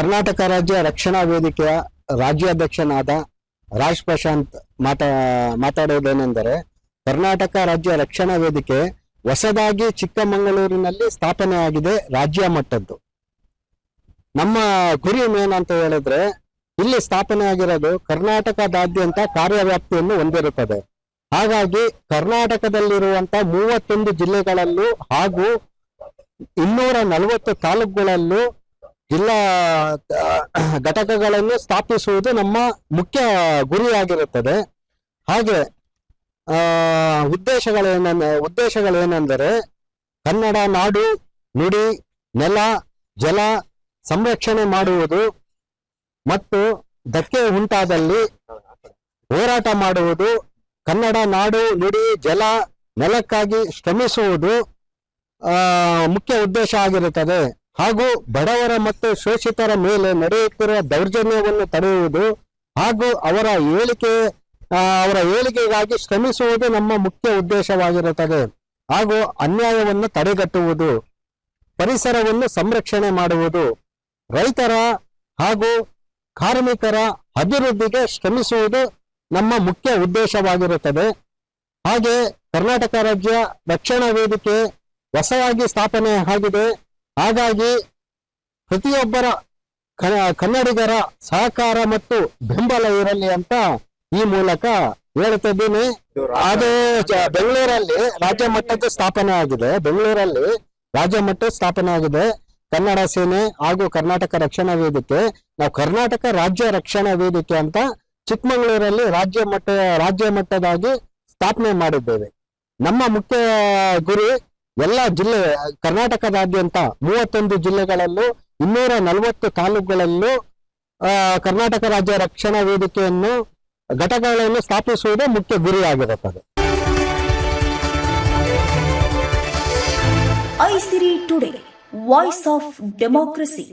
ಕರ್ನಾಟಕ ರಾಜ್ಯ ರಕ್ಷಣಾ ವೇದಿಕೆಯ ರಾಜ್ಯಾಧ್ಯಕ್ಷನಾದ ರಾಜ್ ಪ್ರಶಾಂತ್ ಮಾತಾ, ಮಾತಾಡೋದೇನೆಂದರೆ ಕರ್ನಾಟಕ ರಾಜ್ಯ ರಕ್ಷಣಾ ವೇದಿಕೆ ಹೊಸದಾಗಿ ಚಿಕ್ಕಮಗಳೂರಿನಲ್ಲಿ ಸ್ಥಾಪನೆಯಾಗಿದೆ ರಾಜ್ಯ ಮಟ್ಟದ್ದು. ನಮ್ಮ ಗುರಿ ಏನಂತ ಹೇಳಿದ್ರೆ ಇಲ್ಲಿ ಸ್ಥಾಪನೆ ಆಗಿರೋದು ಕರ್ನಾಟಕದಾದ್ಯಂತ ಕಾರ್ಯವ್ಯಾಪ್ತಿಯನ್ನು ಹೊಂದಿರುತ್ತದೆ. ಹಾಗಾಗಿ ಕರ್ನಾಟಕದಲ್ಲಿರುವಂತ ಮೂವತ್ತೊಂದು ಜಿಲ್ಲೆಗಳಲ್ಲೂ ಹಾಗೂ ಇನ್ನೂರ ನಲವತ್ತು ತಾಲೂಕುಗಳಲ್ಲೂ ಜಿಲ್ಲಾ ಘಟಕಗಳನ್ನು ಸ್ಥಾಪಿಸುವುದು ನಮ್ಮ ಮುಖ್ಯ ಗುರಿಯಾಗಿರುತ್ತದೆ. ಹಾಗೆ ಉದ್ದೇಶಗಳೇನ ಉದ್ದೇಶಗಳೇನೆಂದರೆ ಕನ್ನಡ ನಾಡು, ನುಡಿ, ನೆಲ, ಜಲ ಸಂರಕ್ಷಣೆ ಮಾಡುವುದು ಮತ್ತು ಧಕ್ಕೆ ಉಂಟಾದಲ್ಲಿ ಹೋರಾಟ ಮಾಡುವುದು, ಕನ್ನಡ ನಾಡು, ನುಡಿ, ಜಲ, ನೆಲಕ್ಕಾಗಿ ಶ್ರಮಿಸುವುದು ಮುಖ್ಯ ಉದ್ದೇಶ ಆಗಿರುತ್ತದೆ. ಹಾಗೂ ಬಡವರ ಮತ್ತು ಶೋಷಿತರ ಮೇಲೆ ನಡೆಯುತ್ತಿರುವ ದೌರ್ಜನ್ಯವನ್ನು ತಡೆಯುವುದು ಹಾಗೂ ಅವರ ಏಳಿಕೆ ಅವರ ಏಳಿಗೆಗಾಗಿ ಶ್ರಮಿಸುವುದು ನಮ್ಮ ಮುಖ್ಯ ಉದ್ದೇಶವಾಗಿರುತ್ತದೆ ಹಾಗೂ ಅನ್ಯಾಯವನ್ನು ತಡೆಗಟ್ಟುವುದು, ಪರಿಸರವನ್ನು ಸಂರಕ್ಷಣೆ ಮಾಡುವುದು, ರೈತರ ಹಾಗೂ ಕಾರ್ಮಿಕರ ಅಭಿವೃದ್ಧಿಗೆ ಶ್ರಮಿಸುವುದು ನಮ್ಮ ಮುಖ್ಯ ಉದ್ದೇಶವಾಗಿರುತ್ತದೆ. ಹಾಗೆ ಕರ್ನಾಟಕ ರಾಜ್ಯ ರಕ್ಷಣಾ ವೇದಿಕೆ ಹೊಸವಾಗಿ ಸ್ಥಾಪನೆ ಆಗಿದೆ. ಹಾಗಾಗಿ ಪ್ರತಿಯೊಬ್ಬರ ಕನ್ನಡಿಗರ ಸಹಕಾರ ಮತ್ತು ಬೆಂಬಲ ಇರಲಿ ಅಂತ ಈ ಮೂಲಕ ಹೇಳುತ್ತಿದ್ದೀನಿ ಜ- ಬೆಂಗಳೂರಲ್ಲಿ ರಾಜ್ಯ ಮಟ್ಟಕ್ಕೆ ಸ್ಥಾಪನೆ ಆಗಿದೆ. ಬೆಂಗಳೂರಲ್ಲಿ ರಾಜ್ಯ ಮಟ್ಟ ಸ್ಥಾಪನೆ ಆಗಿದೆ. ಕನ್ನಡ ಸೇನೆ ಹಾಗೂ ಕರ್ನಾಟಕ ರಕ್ಷಣಾ ವೇದಿಕೆ. ನಾವು ಕರ್ನಾಟಕ ರಾಜ್ಯ ರಕ್ಷಣಾ ವೇದಿಕೆ ಅಂತ ಚಿಕ್ಕಮಗಳೂರಲ್ಲಿ ರಾಜ್ಯ ಮಟ್ಟ, ರಾಜ್ಯ ಮಟ್ಟದಾಗಿ ಸ್ಥಾಪನೆ ಮಾಡಿದ್ದೇವೆ. ನಮ್ಮ ಮುಖ್ಯ ಗುರಿ ಎಲ್ಲ ಜಿಲ್ಲೆ, ಕರ್ನಾಟಕದಾದ್ಯಂತ ಮೂವತ್ತೊಂದು ಜಿಲ್ಲೆಗಳಲ್ಲೂ ಇನ್ನೂರ ನಲವತ್ತು ತಾಲೂಕುಗಳಲ್ಲೂ ಕರ್ನಾಟಕ ರಾಜ್ಯ ರಕ್ಷಣಾ ವೇದಿಕೆಯನ್ನು, ಘಟಕಗಳನ್ನು ಸ್ಥಾಪಿಸುವುದೇ ಮುಖ್ಯ ಗುರಿಯಾಗಿರುತ್ತದೆ. Aisiri today, voice of democracy.